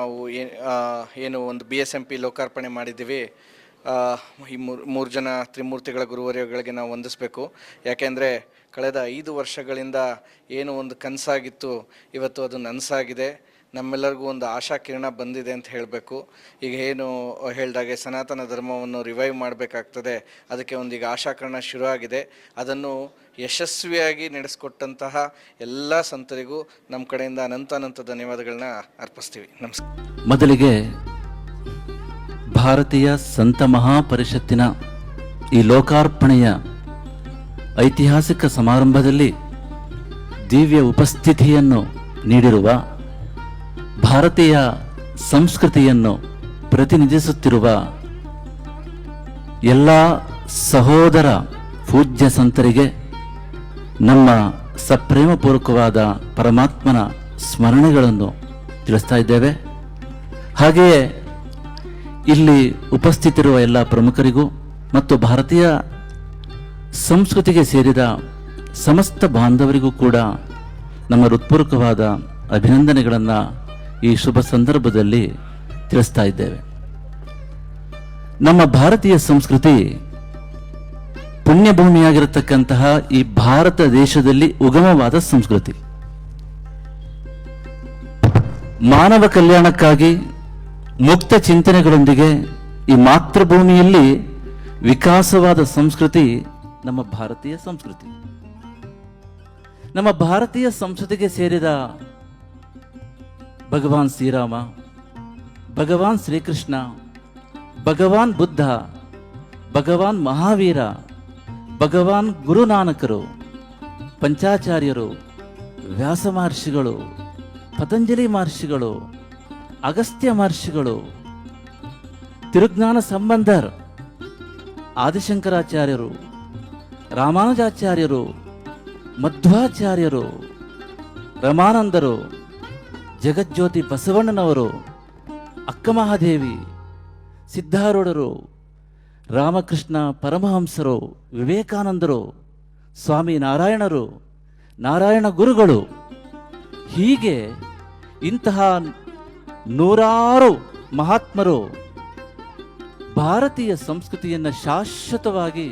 ನಾವು ಏನು ಒಂದು ಬಿ ಎಸ್ ಎಂ ಪಿ ಲೋಕಾರ್ಪಣೆ ಮಾಡಿದ್ದೀವಿ. ಈ ಮೂರು ಮೂರು ಜನ ತ್ರಿಮೂರ್ತಿಗಳ ಗುರುವರ್ಯಗಳಿಗೆ ನಾವು ವಂದಿಸಬೇಕು. ಯಾಕೆಂದರೆ ಕಳೆದ ಐದು ವರ್ಷಗಳಿಂದ ಏನು ಒಂದು ಕನಸಾಗಿತ್ತು, ಇವತ್ತು ಅದು ನನಸಾಗಿದೆ. ನಮ್ಮೆಲ್ಲರಿಗೂ ಒಂದು ಆಶಾ ಕಿರಣ ಬಂದಿದೆ ಅಂತ ಹೇಳಬೇಕು. ಈಗ ಏನು ಹೇಳಿದಾಗೆ ಸನಾತನ ಧರ್ಮವನ್ನು ರಿವೈವ್ ಮಾಡಬೇಕಾಗ್ತದೆ. ಅದಕ್ಕೆ ಒಂದು ಈಗ ಆಶಾಕಿರಣ ಶುರುವಾಗಿದೆ. ಅದನ್ನು ಯಶಸ್ವಿಯಾಗಿ ನಡೆಸಿಕೊಟ್ಟಂತಹ ಎಲ್ಲ ಸಂತರಿಗೂ ನಮ್ಮ ಕಡೆಯಿಂದ ಅನಂತ ಅನಂತ ಧನ್ಯವಾದಗಳನ್ನ ಅರ್ಪಿಸ್ತೀವಿ. ನಮಸ್ಕಾರ. ಮೊದಲಿಗೆ ಭಾರತೀಯ ಸಂತ ಮಹಾಪರಿಷತ್ತಿನ ಈ ಲೋಕಾರ್ಪಣೆಯ ಐತಿಹಾಸಿಕ ಸಮಾರಂಭದಲ್ಲಿ ದಿವ್ಯ ಉಪಸ್ಥಿತಿಯನ್ನು ನೀಡಿರುವ ಭಾರತೀಯ ಸಂಸ್ಕೃತಿಯನ್ನು ಪ್ರತಿನಿಧಿಸುತ್ತಿರುವ ಎಲ್ಲ ಸಹೋದರ ಪೂಜ್ಯ ಸಂತರಿಗೆ ನಮ್ಮ ಸಪ್ರೇಮಪೂರ್ವಕವಾದ ಪರಮಾತ್ಮನ ಸ್ಮರಣೆಗಳನ್ನು ತಿಳಿಸ್ತಾ ಇದ್ದೇವೆ. ಹಾಗೆಯೇ ಇಲ್ಲಿ ಉಪಸ್ಥಿತಿರುವ ಎಲ್ಲ ಪ್ರಮುಖರಿಗೂ ಮತ್ತು ಭಾರತೀಯ ಸಂಸ್ಕೃತಿಗೆ ಸೇರಿದ ಸಮಸ್ತ ಬಾಂಧವರಿಗೂ ಕೂಡ ನಮ್ಮ ಹೃತ್ಪೂರ್ವಕವಾದ ಅಭಿನಂದನೆಗಳನ್ನು ಈ ಶುಭ ಸಂದರ್ಭದಲ್ಲಿ ತಿಳಿಸ್ತಾ ಇದ್ದೇವೆ. ನಮ್ಮ ಭಾರತೀಯ ಸಂಸ್ಕೃತಿ ಪುಣ್ಯಭೂಮಿಯಾಗಿರತಕ್ಕಂತಹ ಈ ಭಾರತ ದೇಶದಲ್ಲಿ ಉಗಮವಾದ ಸಂಸ್ಕೃತಿ. ಮಾನವ ಕಲ್ಯಾಣಕ್ಕಾಗಿ ಮುಕ್ತ ಚಿಂತನೆಗಳೊಂದಿಗೆ ಈ ಮಾತೃಭೂಮಿಯಲ್ಲಿ ವಿಕಾಸವಾದ ಸಂಸ್ಕೃತಿ ನಮ್ಮ ಭಾರತೀಯ ಸಂಸ್ಕೃತಿ. ನಮ್ಮ ಭಾರತೀಯ ಸಂಸ್ಕೃತಿಗೆ ಸೇರಿದ ಭಗವಾನ್ ಶ್ರೀರಾಮ, ಭಗವಾನ್ ಶ್ರೀಕೃಷ್ಣ, ಭಗವಾನ್ ಬುದ್ಧ, ಭಗವಾನ್ ಮಹಾವೀರ, ಭಗವಾನ್ ಗುರುನಾನಕರು, ಪಂಚಾಚಾರ್ಯರು, ವ್ಯಾಸ ಮಹರ್ಷಿಗಳು, ಪತಂಜಲಿ ಮಹರ್ಷಿಗಳು, ಅಗಸ್ತ್ಯ ಮಹರ್ಷಿಗಳು, ತಿರುಜ್ಞಾನ ಸಂಬಂಧರ್, ಆದಿಶಂಕರಾಚಾರ್ಯರು, ರಾಮಾನುಜಾಚಾರ್ಯರು, ಮಧ್ವಾಚಾರ್ಯರು, ರಮಾನಂದರು ಜಗಜ್ಯೋತಿ ಬಸವಣ್ಣನವರು ಅಕ್ಕಮಹಾದೇವಿ ಸಿದ್ಧಾರೂಢರು, ರಾಮಕೃಷ್ಣ ಪರಮಹಂಸರು, ವಿವೇಕಾನಂದರು, ಸ್ವಾಮಿ ನಾರಾಯಣರು, ನಾರಾಯಣ ಗುರುಗಳು. ಹೀಗೆ ಇಂತಹ ನೂರಾರು ಮಹಾತ್ಮರು ಭಾರತೀಯ ಸಂಸ್ಕೃತಿಯನ್ನು ಶಾಶ್ವತವಾಗಿ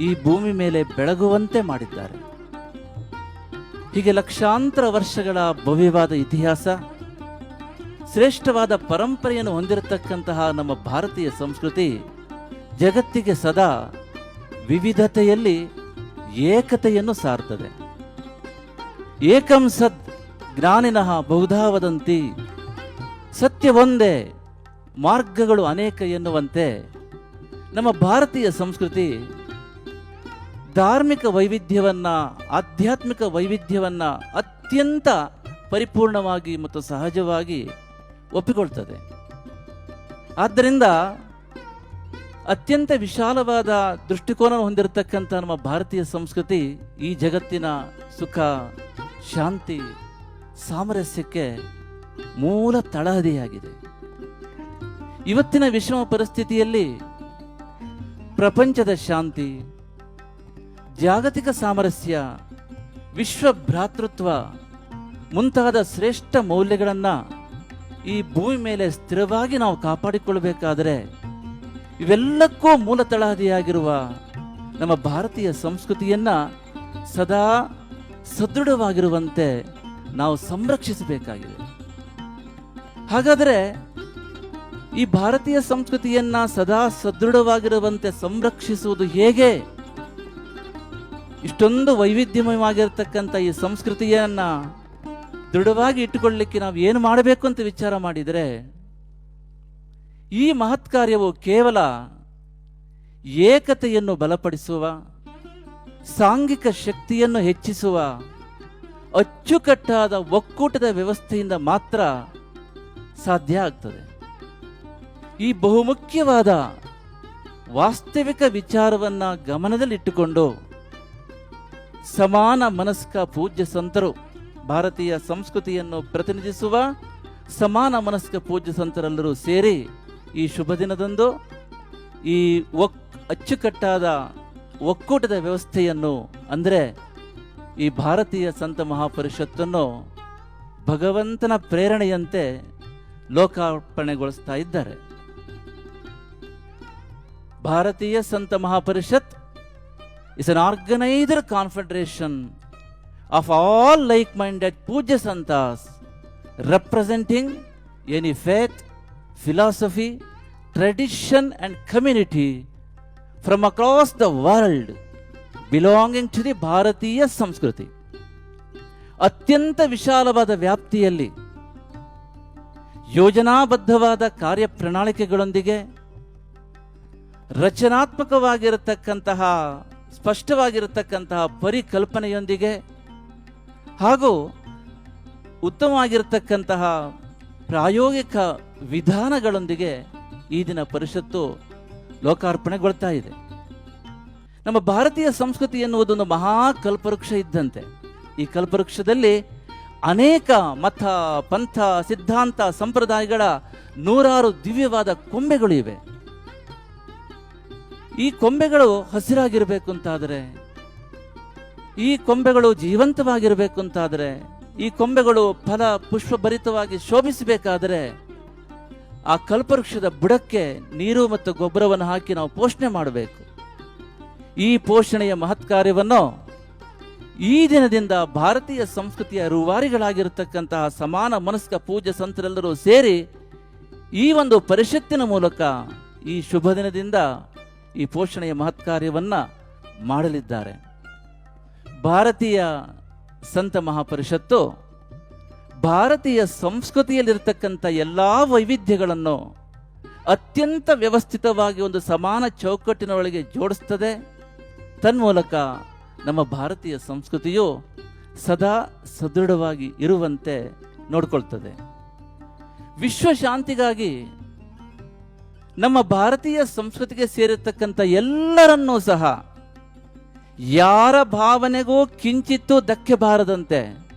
ಈ ಭೂಮಿ ಮೇಲೆ ಬೆಳಗುವಂತೆ ಮಾಡಿದ್ದಾರೆ. ಹೀಗೆ ಲಕ್ಷಾಂತರ ವರ್ಷಗಳ ಭವ್ಯವಾದ ಇತಿಹಾಸ, ಶ್ರೇಷ್ಠವಾದ ಪರಂಪರೆಯನ್ನು ಹೊಂದಿರತಕ್ಕಂತಹ ನಮ್ಮ ಭಾರತೀಯ ಸಂಸ್ಕೃತಿ ಜಗತ್ತಿಗೆ ಸದಾ ವಿವಿಧತೆಯಲ್ಲಿ ಏಕತೆಯನ್ನು ಸಾರ್ತದೆ. ಏಕಂ ಸದ್ ಜ್ಞಾನಿನಃ ಬಹುಧಾ ವದಂತಿ ಸತ್ಯ ಒಂದೇ ಮಾರ್ಗಗಳು ಅನೇಕ ಎನ್ನುವಂತೆ ನಮ್ಮ ಭಾರತೀಯ ಸಂಸ್ಕೃತಿ ಧಾರ್ಮಿಕ ವೈವಿಧ್ಯವನ್ನ, ಆಧ್ಯಾತ್ಮಿಕ ವೈವಿಧ್ಯವನ್ನ ಅತ್ಯಂತ ಪರಿಪೂರ್ಣವಾಗಿ ಮತ್ತು ಸಹಜವಾಗಿ ಒಪ್ಪಿಕೊಳ್ತದೆ. ಆದ್ದರಿಂದ ಅತ್ಯಂತ ವಿಶಾಲವಾದ ದೃಷ್ಟಿಕೋನ ಹೊಂದಿರತಕ್ಕಂಥ ನಮ್ಮ ಭಾರತೀಯ ಸಂಸ್ಕೃತಿ ಈ ಜಗತ್ತಿನ ಸುಖ, ಶಾಂತಿ, ಸಾಮರಸ್ಯಕ್ಕೆ ಮೂಲ ತಳಹದಿಯಾಗಿದೆ. ಇವತ್ತಿನ ವಿಷಮ ಪರಿಸ್ಥಿತಿಯಲ್ಲಿ ಪ್ರಪಂಚದ ಶಾಂತಿ ಜಾಗತಿಕ ಸಾಮರಸ್ಯ, ವಿಶ್ವ ಭ್ರಾತೃತ್ವ ಮುಂತಾದ ಶ್ರೇಷ್ಠ ಮೌಲ್ಯಗಳನ್ನು ಈ ಭೂಮಿ ಮೇಲೆ ಸ್ಥಿರವಾಗಿ ನಾವು ಕಾಪಾಡಿಕೊಳ್ಳಬೇಕಾದರೆ ಇವೆಲ್ಲಕ್ಕೂ ಮೂಲ ತಳಹದಿಯಾಗಿರುವ ನಮ್ಮ ಭಾರತೀಯ ಸಂಸ್ಕೃತಿಯನ್ನು ಸದಾ ಸದೃಢವಾಗಿರುವಂತೆ ನಾವು ಸಂರಕ್ಷಿಸಬೇಕಾಗಿದೆ. ಹಾಗಾದರೆ ಈ ಭಾರತೀಯ ಸಂಸ್ಕೃತಿಯನ್ನು ಸದಾ ಸದೃಢವಾಗಿರುವಂತೆ ಸಂರಕ್ಷಿಸುವುದು ಹೇಗೆ? ಇಷ್ಟೊಂದು ವೈವಿಧ್ಯಮಯವಾಗಿರತಕ್ಕಂಥ ಈ ಸಂಸ್ಕೃತಿಯನ್ನು ದೃಢವಾಗಿ ಇಟ್ಟುಕೊಳ್ಳಲಿಕ್ಕೆ ನಾವು ಏನು ಮಾಡಬೇಕು ಅಂತ ವಿಚಾರ ಮಾಡಿದರೆ, ಈ ಮಹತ್ ಕಾರ್ಯವು ಕೇವಲ ಏಕತೆಯನ್ನು ಬಲಪಡಿಸುವ, ಸಾಂಘಿಕ ಶಕ್ತಿಯನ್ನು ಹೆಚ್ಚಿಸುವ, ಅಚ್ಚುಕಟ್ಟಾದ ಒಕ್ಕೂಟದ ವ್ಯವಸ್ಥೆಯಿಂದ ಮಾತ್ರ ಸಾಧ್ಯ ಆಗ್ತದೆ. ಈ ಬಹುಮುಖ್ಯವಾದ ವಾಸ್ತವಿಕ ವಿಚಾರವನ್ನು ಗಮನದಲ್ಲಿಟ್ಟುಕೊಂಡು ಸಮಾನ ಮನಸ್ಕ ಪೂಜ್ಯ ಸಂತರು, ಭಾರತೀಯ ಸಂಸ್ಕೃತಿಯನ್ನು ಪ್ರತಿನಿಧಿಸುವ ಸಮಾನ ಮನಸ್ಕ ಪೂಜ್ಯ ಸಂತರೆಲ್ಲರೂ ಸೇರಿ ಈ ಶುಭ ದಿನದಂದು ಈ ಒಕ್, ಅಚ್ಚುಕಟ್ಟಾದ ಒಕ್ಕೂಟದ ವ್ಯವಸ್ಥೆಯನ್ನು ಅಂದರೆ ಈ ಭಾರತೀಯ ಸಂತ ಮಹಾಪರಿಷತ್ತನ್ನು ಭಗವಂತನ ಪ್ರೇರಣೆಯಂತೆ ಲೋಕಾರ್ಪಣೆಗೊಳಿಸ್ತಾ ಇದ್ದಾರೆ. Bharatiya Sant Mahaparishad is an organised confederation of all like minded pujya santas representing any faith philosophy tradition and community from across the world belonging to the Bharatiya Sanskriti ಅತ್ಯಂತ ವಿಶಾಲವಾದ ವ್ಯಾಪ್ತಿಯಲ್ಲಿ ಯೋಜನಾಬದ್ಧವಾದ ಕಾರ್ಯಪ್ರಣಾಳಿಕೆಗಳೊಂದಿಗೆ ರಚನಾತ್ಮಕವಾಗಿರತಕ್ಕಂತಹ ಸ್ಪಷ್ಟವಾಗಿರತಕ್ಕಂತಹ ಪರಿಕಲ್ಪನೆಯೊಂದಿಗೆ ಹಾಗೂ ಉತ್ತಮವಾಗಿರತಕ್ಕಂತಹ ಪ್ರಾಯೋಗಿಕ ವಿಧಾನಗಳೊಂದಿಗೆ ಈ ದಿನ ಪರಿಷತ್ತು ಲೋಕಾರ್ಪಣೆಗೊಳ್ತಾ ಇದೆ. ನಮ್ಮ ಭಾರತೀಯ ಸಂಸ್ಕೃತಿ ಎನ್ನುವುದೊಂದು ಮಹಾ ಕಲ್ಪವೃಕ್ಷ ಇದ್ದಂತೆ. ಈ ಕಲ್ಪವೃಕ್ಷದಲ್ಲಿ ಅನೇಕ ಮತ ಪಂಥ, ಸಿದ್ಧಾಂತ, ಸಂಪ್ರದಾಯಗಳ ನೂರಾರು ದಿವ್ಯವಾದ ಕೊಂಬೆಗಳು ಇವೆ. ಈ ಕೊಂಬೆಗಳು ಹಸಿರಾಗಿರಬೇಕು ಅಂತಾದರೆ ಈ ಕೊಂಬೆಗಳು ಜೀವಂತವಾಗಿರಬೇಕು ಅಂತಾದರೆ ಈ ಕೊಂಬೆಗಳು ಫಲ ಪುಷ್ಪಭರಿತವಾಗಿ ಶೋಭಿಸಬೇಕಾದರೆ, ಆ ಕಲ್ಪವೃಕ್ಷದ ಬುಡಕ್ಕೆ ನೀರು ಮತ್ತು ಗೊಬ್ಬರವನ್ನು ಹಾಕಿ ನಾವು ಪೋಷಣೆ ಮಾಡಬೇಕು. ಈ ಪೋಷಣೆಯ ಮಹತ್ ಕಾರ್ಯವನ್ನು ಈ ದಿನದಿಂದ ಭಾರತೀಯ ಸಂಸ್ಕೃತಿಯ ರೂವಾರಿಗಳಾಗಿರತಕ್ಕಂತಹ ಸಮಾನ ಮನಸ್ಕ ಪೂಜೆ ಸಂತರೆಲ್ಲರೂ ಸೇರಿ ಈ ಒಂದು ಪರಿಷತ್ತಿನ ಮೂಲಕ ಈ ಶುಭ ದಿನದಿಂದ ಈ ಪೋಷಣೆಯ ಮಹತ್ ಕಾರ್ಯವನ್ನ ಮಾಡಲಿದ್ದಾರೆ. ಭಾರತೀಯ ಸಂತ ಮಹಾಪರಿಷತ್ತು ಭಾರತೀಯ ಸಂಸ್ಕೃತಿಯಲ್ಲಿರತಕ್ಕಂಥ ಎಲ್ಲ ವೈವಿಧ್ಯಗಳನ್ನು ಅತ್ಯಂತ ವ್ಯವಸ್ಥಿತವಾಗಿ ಒಂದು ಸಮಾನ ಚೌಕಟ್ಟಿನೊಳಗೆ ಜೋಡಿಸ್ತದೆ. ತನ್ಮೂಲಕ ನಮ್ಮ ಭಾರತೀಯ ಸಂಸ್ಕೃತಿಯು ಸದಾ ಸದೃಢವಾಗಿ ಇರುವಂತೆ ನೋಡ್ಕೊಳ್ತದೆ. ವಿಶ್ವ ಶಾಂತಿಗಾಗಿ ನಮ್ಮ ಭಾರತೀಯ ಸಂಸ್ಕೃತಿಗೆ ಸೇರಿರ್ತಕ್ಕಂಥ ಎಲ್ಲರನ್ನೂ ಸಹ ಯಾರ ಭಾವನೆಗೂ ಕಿಂಚಿತ್ತೂ ಧಕ್ಕೆ ಬಾರದಂತೆ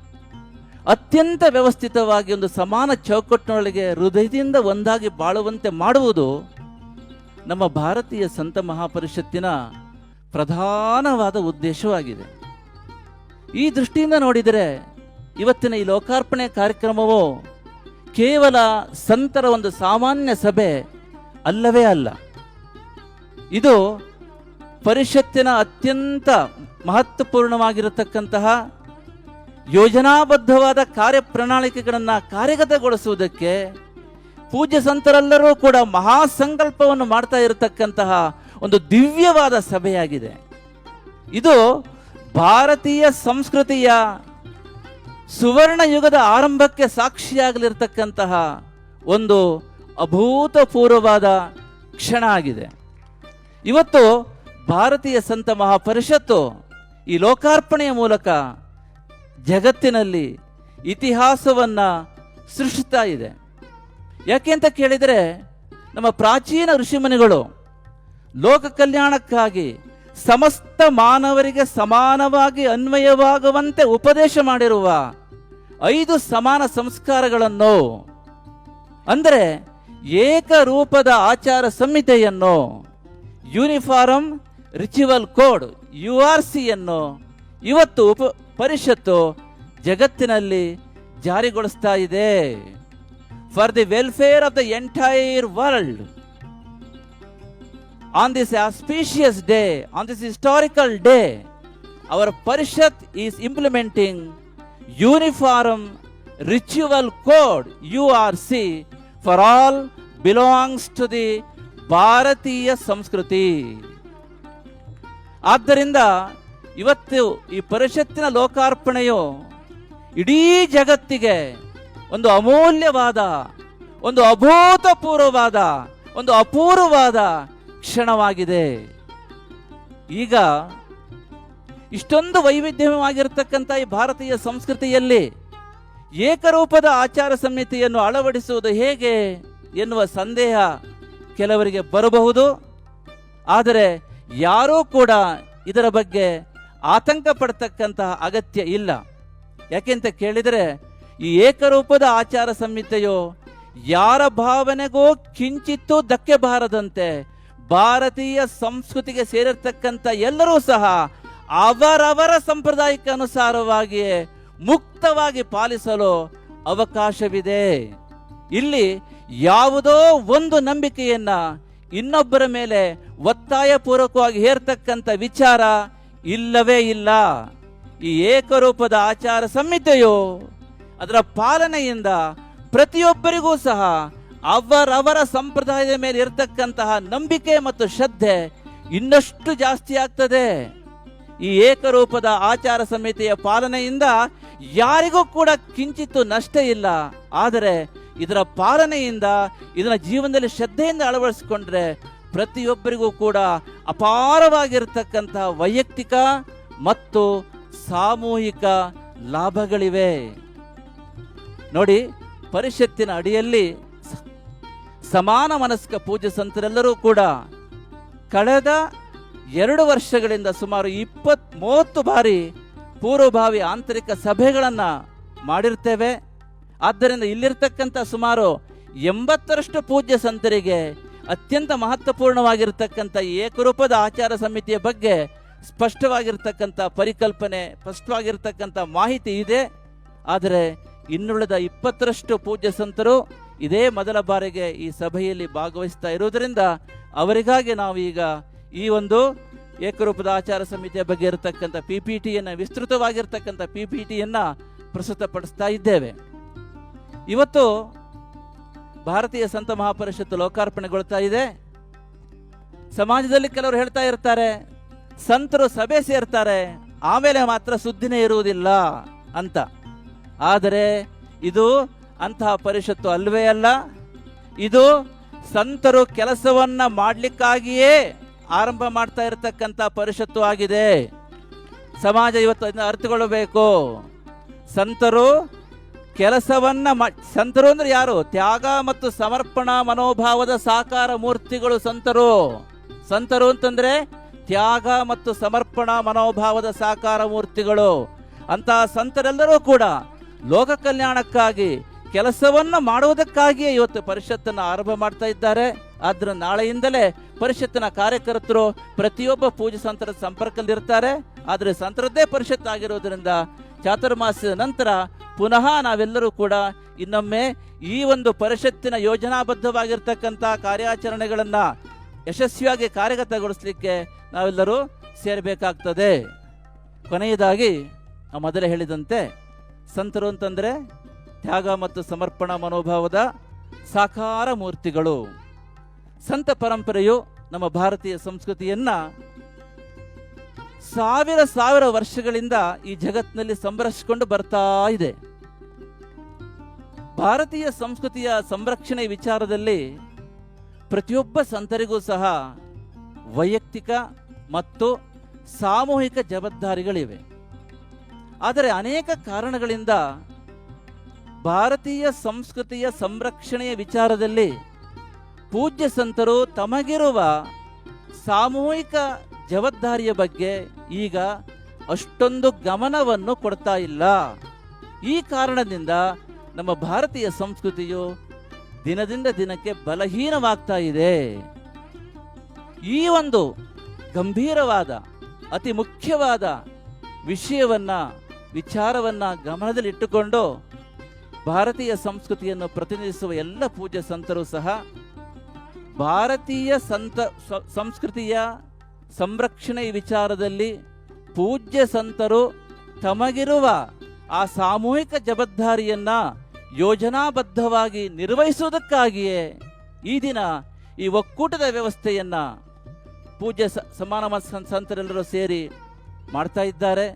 ಅತ್ಯಂತ ವ್ಯವಸ್ಥಿತವಾಗಿ ಒಂದು ಸಮಾನ ಚೌಕಟ್ಟಿನೊಳಗೆ ಹೃದಯದಿಂದ ಒಂದಾಗಿ ಬಾಳುವಂತೆ ಮಾಡುವುದು ನಮ್ಮ ಭಾರತೀಯ ಸಂತ ಮಹಾಪರಿಷತ್ತಿನ ಪ್ರಧಾನವಾದ ಉದ್ದೇಶವಾಗಿದೆ. ಈ ದೃಷ್ಟಿಯಿಂದ ನೋಡಿದರೆ ಇವತ್ತಿನ ಈ ಲೋಕಾರ್ಪಣೆ ಕಾರ್ಯಕ್ರಮವು ಕೇವಲ ಸಂತರ ಒಂದು ಸಾಮಾನ್ಯ ಸಭೆ ಅಲ್ಲವೇ ಅಲ್ಲ. ಇದು ಪರಿಷತ್ತಿನ ಅತ್ಯಂತ ಮಹತ್ವಪೂರ್ಣವಾಗಿರತಕ್ಕಂತಹ ಯೋಜನಾಬದ್ಧವಾದ ಕಾರ್ಯಪ್ರಣಾಳಿಕೆಗಳನ್ನು ಕಾರ್ಯಗತಗೊಳಿಸುವುದಕ್ಕೆ ಪೂಜ್ಯ ಸಂತರೆಲ್ಲರೂ ಕೂಡ ಮಹಾಸಂಕಲ್ಪವನ್ನು ಮಾಡ್ತಾ ಇರತಕ್ಕಂತಹ ಒಂದು ದಿವ್ಯವಾದ ಸಭೆಯಾಗಿದೆ. ಇದು ಭಾರತೀಯ ಸಂಸ್ಕೃತಿಯ ಸುವರ್ಣ ಯುಗದ ಆರಂಭಕ್ಕೆ ಸಾಕ್ಷಿಯಾಗಲಿರ್ತಕ್ಕಂತಹ ಒಂದು ಅಭೂತಪೂರ್ವವಾದ ಕ್ಷಣ ಆಗಿದೆ. ಇವತ್ತು ಭಾರತೀಯ ಸಂತ ಮಹಾಪರಿಷತ್ತು ಈ ಲೋಕಾರ್ಪಣೆಯ ಮೂಲಕ ಜಗತ್ತಿನಲ್ಲಿ ಇತಿಹಾಸವನ್ನು ಸೃಷ್ಟಿಸ್ತಾ ಇದೆ. ಯಾಕೆ ಅಂತ ಕೇಳಿದರೆ ನಮ್ಮ ಪ್ರಾಚೀನ ಋಷಿಮುನಿಗಳು ಲೋಕ ಕಲ್ಯಾಣಕ್ಕಾಗಿ ಸಮಸ್ತ ಮಾನವರಿಗೆ ಸಮಾನವಾಗಿ ಅನ್ವಯವಾಗುವಂತೆ ಉಪದೇಶ ಮಾಡಿರುವ ಐದು ಸಮಾನ ಸಂಸ್ಕಾರಗಳನ್ನು, ಅಂದರೆ ಏಕರೂಪದ ಆಚಾರ ಸಂಹಿತೆಯನ್ನು uniform ritual code U R ಸಿಯನ್ನು ಇವತ್ತು ಉಪ ಪರಿಷತ್ತು ಜಗತ್ತಿನಲ್ಲಿ ಜಾರಿಗೊಳಿಸ್ತಾ ಇದೆ. For the welfare of the entire world on this auspicious day on this historical day ಅವರ Parishad is implementing uniform ritual code U R C for all belongs to the Bharatiya Sanskriti. ಆದ್ದರಿಂದ ಇವತ್ತು ಈ ಪರಿಷತ್ತಿನ ಲೋಕಾರ್ಪಣೆಯು ಇಡೀ ಜಗತ್ತಿಗೆ ಒಂದು ಅಮೂಲ್ಯವಾದ, ಒಂದು ಅಭೂತಪೂರ್ವವಾದ, ಒಂದು ಅಪೂರ್ವವಾದ ಕ್ಷಣವಾಗಿದೆ. ಈಗ ಇಷ್ಟೊಂದು ವೈವಿಧ್ಯಮಯವಾಗಿರತಕ್ಕಂಥ ಈ ಭಾರತೀಯ ಸಂಸ್ಕೃತಿಯಲ್ಲಿ ಏಕರೂಪದ ಆಚಾರ ಸಂಹಿತೆಯನ್ನು ಅಳವಡಿಸುವುದು ಹೇಗೆ ಎನ್ನುವ ಸಂದೇಹ ಕೆಲವರಿಗೆ ಬರಬಹುದು. ಆದರೆ ಯಾರೂ ಕೂಡ ಇದರ ಬಗ್ಗೆ ಆತಂಕ ಪಡ್ತಕ್ಕಂತಹ ಅಗತ್ಯ ಇಲ್ಲ. ಯಾಕೆಂತ ಕೇಳಿದರೆ ಈ ಏಕರೂಪದ ಆಚಾರ ಸಂಹಿತೆಯು ಯಾರ ಭಾವನೆಗೂ ಕಿಂಚಿತ್ತೂ ಧಕ್ಕೆ ಬಾರದಂತೆ ಭಾರತೀಯ ಸಂಸ್ಕೃತಿಗೆ ಸೇರಿರ್ತಕ್ಕಂಥ ಎಲ್ಲರೂ ಸಹ ಅವರವರ ಸಂಪ್ರದಾಯಕ್ಕೆ ಅನುಸಾರವಾಗಿಯೇ ಮುಕ್ತವಾಗಿ ಪಾಲಿಸಲು ಅವಕಾಶವಿದೆ. ಇಲ್ಲಿ ಯಾವುದೋ ಒಂದು ನಂಬಿಕೆಯನ್ನ ಇನ್ನೊಬ್ಬರ ಮೇಲೆ ಒತ್ತಾಯಪೂರ್ವಕವಾಗಿ ಹೇರ್ತಕ್ಕಂಥ ವಿಚಾರ ಇಲ್ಲವೇ ಇಲ್ಲ. ಈ ಏಕರೂಪದ ಆಚಾರ ಸಂಹಿತೆಯು ಅದರ ಪಾಲನೆಯಿಂದ ಪ್ರತಿಯೊಬ್ಬರಿಗೂ ಸಹ ಅವರವರ ಸಂಪ್ರದಾಯದ ಮೇಲೆ ಇರತಕ್ಕಂತಹ ನಂಬಿಕೆ ಮತ್ತು ಶ್ರದ್ಧೆ ಇನ್ನಷ್ಟು ಜಾಸ್ತಿ ಆಗ್ತದೆ. ಈ ಏಕರೂಪದ ಆಚಾರ ಸಂಹಿತೆಯ ಪಾಲನೆಯಿಂದ ಯಾರಿಗೂ ಕೂಡ ಕಿಂಚಿತ್ತು ನಷ್ಟ ಇಲ್ಲ. ಆದರೆ ಇದರ ಪಾಲನೆಯಿಂದ ಇದನ್ನ ಜೀವನದಲ್ಲಿ ಶ್ರದ್ಧೆಯಿಂದ ಅಳವಡಿಸಿಕೊಂಡ್ರೆ ಪ್ರತಿಯೊಬ್ಬರಿಗೂ ಕೂಡ ಅಪಾರವಾಗಿರತಕ್ಕಂತಹ ವೈಯಕ್ತಿಕ ಮತ್ತು ಸಾಮೂಹಿಕ ಲಾಭಗಳಿವೆ. ನೋಡಿ, ಪರಿಷತ್ತಿನ ಅಡಿಯಲ್ಲಿ ಸಮಾನ ಮನಸ್ಕ ಪೂಜೆ ಸಂತರೆಲ್ಲರೂ ಕೂಡ ಕಳೆದ ಎರಡು ವರ್ಷಗಳಿಂದ ಸುಮಾರು ಇಪ್ಪತ್ತ್ ಮೂವತ್ತು ಬಾರಿ ಪೂರ್ವಭಾವಿ ಆಂತರಿಕ ಸಭೆಗಳನ್ನು ಮಾಡಿರ್ತೇವೆ. ಆದ್ದರಿಂದ ಇಲ್ಲಿರ್ತಕ್ಕಂಥ ಸುಮಾರು ಎಂಬತ್ತರಷ್ಟು ಪೂಜ್ಯ ಸಂತರಿಗೆ ಅತ್ಯಂತ ಮಹತ್ವಪೂರ್ಣವಾಗಿರ್ತಕ್ಕಂಥ ಏಕರೂಪದ ಆಚಾರ ಸಮಿತಿಯ ಬಗ್ಗೆ ಸ್ಪಷ್ಟವಾಗಿರ್ತಕ್ಕಂಥ ಪರಿಕಲ್ಪನೆ, ಸ್ಪಷ್ಟವಾಗಿರ್ತಕ್ಕಂಥ ಮಾಹಿತಿ ಇದೆ. ಆದರೆ ಇನ್ನುಳಿದ ಇಪ್ಪತ್ತರಷ್ಟು ಪೂಜ್ಯ ಸಂತರು ಇದೇ ಮೊದಲ ಬಾರಿಗೆ ಈ ಸಭೆಯಲ್ಲಿ ಭಾಗವಹಿಸ್ತಾ ಇರುವುದರಿಂದ ಅವರಿಗಾಗಿ ನಾವು ಈಗ ಈ ಒಂದು ಏಕರೂಪದ ಆಚಾರ ಸಮಿತಿಯ ಬಗ್ಗೆ ಇರತಕ್ಕಂಥ ಪಿ ಪಿ ಟಿಯನ್ನು ವಿಸ್ತೃತವಾಗಿರ್ತಕ್ಕಂಥ ಪಿ ಪಿ ಟಿಯನ್ನು ಪ್ರಸ್ತುತಪಡಿಸ್ತಾ ಇದ್ದೇವೆ. ಇವತ್ತು ಭಾರತೀಯ ಸಂತ ಮಹಾಪರಿಷತ್ತು ಲೋಕಾರ್ಪಣೆಗೊಳ್ತಾ ಇದೆ. ಸಮಾಜದಲ್ಲಿ ಕೆಲವರು ಹೇಳ್ತಾ ಇರ್ತಾರೆ, ಸಂತರು ಸಭೆ ಸೇರ್ತಾರೆ, ಆಮೇಲೆ ಮಾತ್ರ ಸುದ್ದಿನೇ ಇರುವುದಿಲ್ಲ ಅಂತ. ಆದರೆ ಇದು ಅಂತಹ ಪರಿಷತ್ತು ಅಲ್ವೇ ಅಲ್ಲ, ಇದು ಸಂತರು ಕೆಲಸವನ್ನ ಮಾಡಲಿಕ್ಕಾಗಿಯೇ ಆರಂಭ ಮಾಡ್ತಾ ಇರತಕ್ಕಂಥ ಪರಿಷತ್ತು ಆಗಿದೆ. ಸಮಾಜ ಇವತ್ತು ಅದನ್ನು ಅರ್ಥಕೊಳ್ಳಬೇಕು ಸಂತರು ಕೆಲಸವನ್ನ ಸಂತರು ಅಂದ್ರೆ ಯಾರು? ತ್ಯಾಗ ಮತ್ತು ಸಮರ್ಪಣಾ ಮನೋಭಾವದ ಸಾಕಾರ ಮೂರ್ತಿಗಳು ಸಂತರು. ಸಂತರು ಅಂತಂದ್ರೆ ತ್ಯಾಗ ಮತ್ತು ಸಮರ್ಪಣಾ ಮನೋಭಾವದ ಸಾಕಾರ ಮೂರ್ತಿಗಳು. ಅಂತಹ ಸಂತರೆಲ್ಲರೂ ಕೂಡ ಲೋಕ ಕಲ್ಯಾಣಕ್ಕಾಗಿ ಕೆಲಸವನ್ನ ಮಾಡುವುದಕ್ಕಾಗಿಯೇ ಇವತ್ತು ಪರಿಷತ್ತನ್ನು ಆರಂಭ ಮಾಡ್ತಾ ಇದ್ದಾರೆ. ಆದ್ರ ನಾಳೆಯಿಂದಲೇ ಪರಿಷತ್ತಿನ ಕಾರ್ಯಕರ್ತರು ಪ್ರತಿಯೊಬ್ಬ ಪೂಜೆ ಸಂತರ ಸಂಪರ್ಕದಲ್ಲಿರ್ತಾರೆ. ಆದರೆ ಸಂತರದ್ದೇ ಪರಿಷತ್ ಆಗಿರೋದ್ರಿಂದ ಚಾತುರ್ಮಾಸದ ನಂತರ ಪುನಃ ನಾವೆಲ್ಲರೂ ಕೂಡ ಇನ್ನೊಮ್ಮೆ ಈ ಒಂದು ಪರಿಷತ್ತಿನ ಯೋಜನಾಬದ್ಧವಾಗಿರ್ತಕ್ಕಂಥ ಕಾರ್ಯಾಚರಣೆಗಳನ್ನು ಯಶಸ್ವಿಯಾಗಿ ಕಾರ್ಯಗತಗೊಳಿಸಲಿಕ್ಕೆ ನಾವೆಲ್ಲರೂ ಸೇರಬೇಕಾಗ್ತದೆ. ಕೊನೆಯದಾಗಿ ನಾವು ಮೊದಲೇ ಹೇಳಿದಂತೆ ಸಂತರು ಅಂತಂದ್ರೆ ತ್ಯಾಗ ಮತ್ತು ಸಮರ್ಪಣಾ ಮನೋಭಾವದ ಸಾಕಾರ ಮೂರ್ತಿಗಳು. ಸಂತ ಪರಂಪರೆಯು ನಮ್ಮ ಭಾರತೀಯ ಸಂಸ್ಕೃತಿಯನ್ನ ಸಾವಿರ ಸಾವಿರ ವರ್ಷಗಳಿಂದ ಈ ಜಗತ್ತಿನಲ್ಲಿ ಸಂರಕ್ಷಿಸಿಕೊಂಡು ಬರ್ತಾ ಇದೆ. ಭಾರತೀಯ ಸಂಸ್ಕೃತಿಯ ಸಂರಕ್ಷಣೆ ವಿಚಾರದಲ್ಲಿ ಪ್ರತಿಯೊಬ್ಬ ಸಂತರಿಗೂ ಸಹ ವೈಯಕ್ತಿಕ ಮತ್ತು ಸಾಮೂಹಿಕ ಜವಾಬ್ದಾರಿಗಳಿವೆ. ಆದರೆ ಅನೇಕ ಕಾರಣಗಳಿಂದ ಭಾರತೀಯ ಸಂಸ್ಕೃತಿಯ ಸಂರಕ್ಷಣೆಯ ವಿಚಾರದಲ್ಲಿ ಪೂಜ್ಯ ಸಂತರು ತಮಗಿರುವ ಸಾಮೂಹಿಕ ಜವಾಬ್ದಾರಿಯ ಬಗ್ಗೆ ಈಗ ಅಷ್ಟೊಂದು ಗಮನವನ್ನು ಕೊಡ್ತಾ ಇಲ್ಲ. ಈ ಕಾರಣದಿಂದ ನಮ್ಮ ಭಾರತೀಯ ಸಂಸ್ಕೃತಿಯು ದಿನದಿಂದ ದಿನಕ್ಕೆ ಬಲಹೀನವಾಗ್ತಾ ಇದೆ. ಈ ಒಂದು ಗಂಭೀರವಾದ, ಅತಿ ಮುಖ್ಯವಾದ ವಿಷಯವನ್ನ, ವಿಚಾರವನ್ನ ಗಮನದಲ್ಲಿಟ್ಟುಕೊಂಡು ಭಾರತೀಯ ಸಂಸ್ಕೃತಿಯನ್ನು ಪ್ರತಿನಿಧಿಸುವ ಎಲ್ಲ ಪೂಜ್ಯ ಸಂತರು ಸಹ ಭಾರತೀಯ ಸಂತ ಸಂಸ್ಕೃತಿಯ ಸಂರಕ್ಷಣೆ ವಿಚಾರದಲ್ಲಿ ಪೂಜ್ಯ ಸಂತರು ತಮಗಿರುವ ಆ ಸಾಮೂಹಿಕ ಜವಾಬ್ದಾರಿಯನ್ನ ಯೋಜನಾಬದ್ಧವಾಗಿ ನಿರ್ವಹಿಸುವುದಕ್ಕಾಗಿಯೇ ಈ ದಿನ ಈ ಒಕ್ಕೂಟದ ವ್ಯವಸ್ಥೆಯನ್ನ ಪೂಜ್ಯ ಸಮಾನ ಸಂತರೆಲ್ಲರೂ ಸೇರಿ ಮಾಡ್ತಾ ಇದ್ದಾರೆ.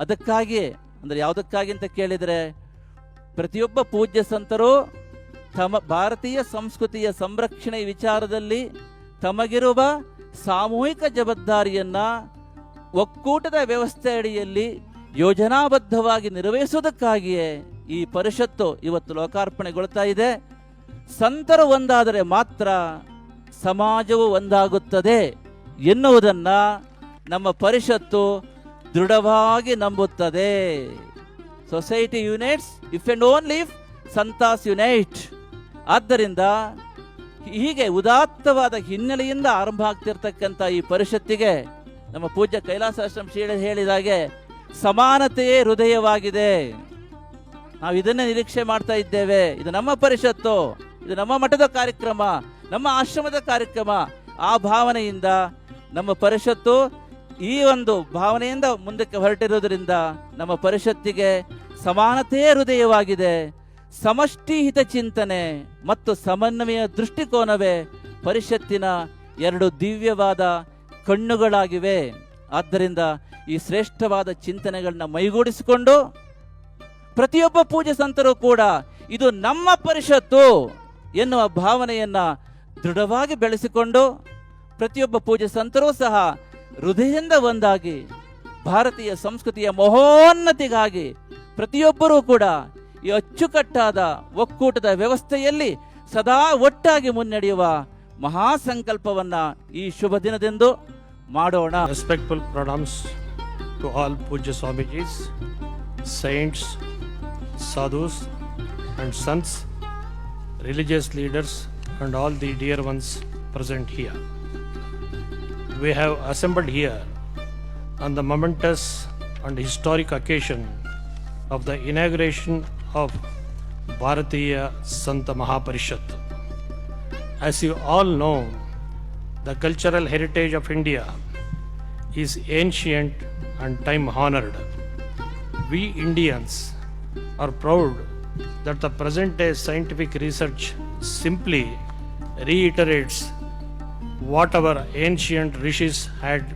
ಅದಕ್ಕಾಗಿಯೇ, ಅಂದರೆ ಯಾವುದಕ್ಕಾಗಿ ಅಂತ ಕೇಳಿದರೆ, ಪ್ರತಿಯೊಬ್ಬ ಪೂಜ್ಯ ಸಂತರು ತಮ್ಮ ಭಾರತೀಯ ಸಂಸ್ಕೃತಿಯ ಸಂರಕ್ಷಣೆ ವಿಚಾರದಲ್ಲಿ ತಮಗಿರುವ ಸಾಮೂಹಿಕ ಜವಾಬ್ದಾರಿಯನ್ನು ಒಕ್ಕೂಟದ ವ್ಯವಸ್ಥೆ ಅಡಿಯಲ್ಲಿ ಯೋಜನಾಬದ್ಧವಾಗಿ ನಿರ್ವಹಿಸುವುದಕ್ಕಾಗಿಯೇ ಈ ಪರಿಷತ್ತು ಇವತ್ತು ಲೋಕಾರ್ಪಣೆಗೊಳ್ತಾ ಇದೆ. ಸಂತರು ಒಂದಾದರೆ ಮಾತ್ರ ಸಮಾಜವು ಒಂದಾಗುತ್ತದೆ ಎನ್ನುವುದನ್ನು ನಮ್ಮ ಪರಿಷತ್ತು ದೃಢವಾಗಿ ನಂಬುತ್ತದೆ. Society unites if and only if santas unite ಆದ್ದರಿಂದ ಹೀಗೆ ಉದಾತ್ತವಾದ ಹಿನ್ನೆಲೆಯಿಂದ ಆರಂಭ ಆಗ್ತಿರ್ತಕ್ಕಂಥ ಈ ಪರಿಷತ್ತಿಗೆ ನಮ್ಮ ಪೂಜ್ಯ ಕೈಲಾಸಾಶ್ರಮ ಶ್ರೀ ಹೇಳಿದಾಗೆ ಸಮಾನತೆಯೇ ಹೃದಯವಾಗಿದೆ. ನಾವು ಇದನ್ನೇ ನಿರೀಕ್ಷೆ ಮಾಡ್ತಾ ಇದ್ದೇವೆ. ಇದು ನಮ್ಮ ಪರಿಷತ್ತು, ಇದು ನಮ್ಮ ಮಠದ ಕಾರ್ಯಕ್ರಮ, ನಮ್ಮ ಆಶ್ರಮದ ಕಾರ್ಯಕ್ರಮ. ಆ ಭಾವನೆಯಿಂದ ನಮ್ಮ ಪರಿಷತ್ತು ಈ ಒಂದು ಭಾವನೆಯಿಂದ ಮುಂದಕ್ಕೆ ಹೊರಟಿರುವುದರಿಂದ ನಮ್ಮ ಪರಿಷತ್ತಿಗೆ ಸಮಾನತೆಯೇ ಹೃದಯವಾಗಿದೆ. ಸಮಷ್ಟಿ ಹಿತ ಚಿಂತನೆ ಮತ್ತು ಸಮನ್ವಯ ದೃಷ್ಟಿಕೋನವೇ ಪರಿಷತ್ತಿನ ಎರಡು ದಿವ್ಯವಾದ ಕಣ್ಣುಗಳಾಗಿವೆ. ಆದ್ದರಿಂದ ಈ ಶ್ರೇಷ್ಠವಾದ ಚಿಂತನೆಗಳನ್ನ ಮೈಗೂಡಿಸಿಕೊಂಡು ಪ್ರತಿಯೊಬ್ಬ ಪೂಜೆ ಸಂತರು ಕೂಡ ಇದು ನಮ್ಮ ಪರಿಷತ್ತು ಎನ್ನುವ ಭಾವನೆಯನ್ನ ದೃಢವಾಗಿ ಬೆಳೆಸಿಕೊಂಡು ಪ್ರತಿಯೊಬ್ಬ ಪೂಜೆ ಸಂತರೂ ಸಹ ಹೃದಯದಿಂದ ಒಂದಾಗಿ ಭಾರತೀಯ ಸಂಸ್ಕೃತಿಯ ಮಹೋನ್ನತಿಗಾಗಿ ಪ್ರತಿಯೊಬ್ಬರೂ ಕೂಡ ಈ ಅಚ್ಚುಕಟ್ಟಾದ ಒಕ್ಕೂಟದ ವ್ಯವಸ್ಥೆಯಲ್ಲಿ ಸದಾ ಒಟ್ಟಾಗಿ ಮುನ್ನಡೆಯುವ ಮಹಾ ಸಂಕಲ್ಪವನ್ನ ಈ ಶುಭ ದಿನದೆಂದು ಮಾಡೋಣ. Respectful pranams to all pujya swamijis saints sadhus and sants religious leaders and all the dear ones present here we have assembled here on the momentous and historic occasion of the inauguration of Bharatiya Santa Mahaparishat. As you all know, the cultural heritage of India is ancient and time honored. We Indians are proud that the present day scientific research simply reiterates what our ancient rishis had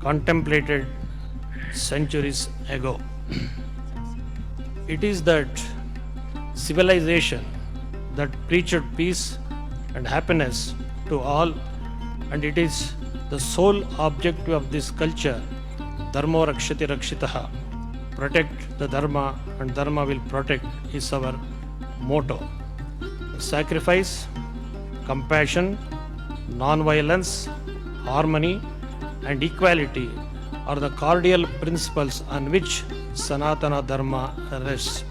contemplated centuries ago. It is that civilization that preached peace and happiness to all, and it is the sole objective of this culture. Dharma rakshati rakshitaha. Protect the Dharma, and Dharma will protect is our motto. Sacrifice, compassion, non-violence, harmony, and equality are the cordial principles on which Sanatan Dharma rest